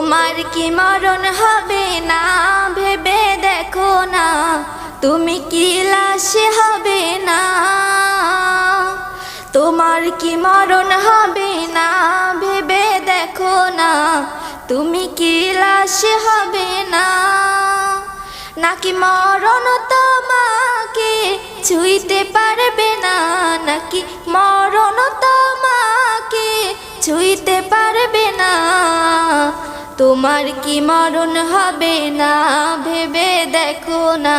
তোমার কি মরণ হবে না? ভেবে দেখো না। তুমি কি লাশ হবে না? তোমার কি মরণ হবে না? ভেবে দেখো না। তুমি কি লাশ হবে না? নাকি মরণ তোমাকে ছুঁইতে পারবে না? নাকি মরণ তোমাকে ছুঁইতে পারবে তোমার কি মরণ হবে না? ভেবে দেখো না।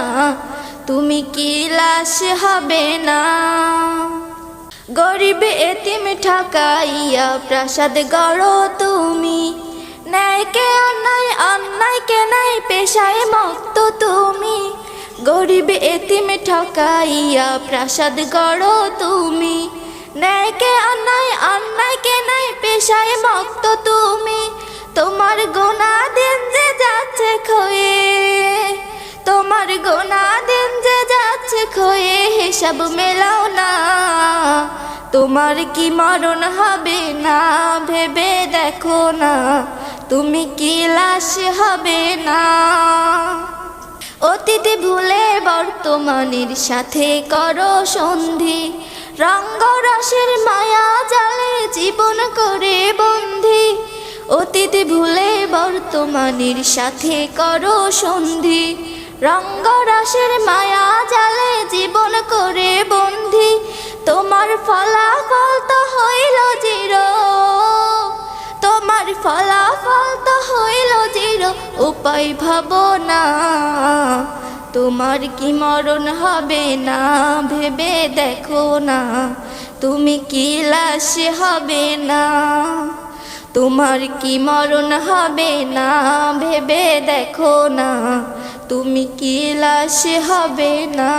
তুমি কি লাশ হবে না? গরিব এতিম ঠকাইয়া প্রাসাদ গড়ো তুমি। ন্যায়কে অন্যায় অন্যায়কে নাই পেশায় মক্ত তুমি। গরিব এতিম ঠকাইয়া প্রাসাদ গড়ো তুমি। ন্যায়কে অন্যায় অন্যায়কে নাই পেশায় মক্ত তুমি। খয়ে হিসাব মেলাও না। তোমার কি মরণ হবে না, ভেবে দেখো না। তুমি কি লাশ হবে না। অতীত ভুলে বর্তমানের সাথে করো সন্ধি। রঙ্গরসের মায়া জালে জীবন করে বন্ধি। অতীত ভুলে বর্তমানের সাথে করো সন্ধি। রঙ্গরসের মায়া জালে জীবন করে বন্ধি, তোমার ফলাফল তো হইল জিরো। তোমার ফলাফল তো হইল জিরো, উপায় ভাবো না। তোমার কি মরণ হবে না, ভেবে দেখো না। তুমি কি লাশ হবে না। তোমার কি মরণ হবে না, ভেবে দেখো না। তুমি কি লাশ হবে না?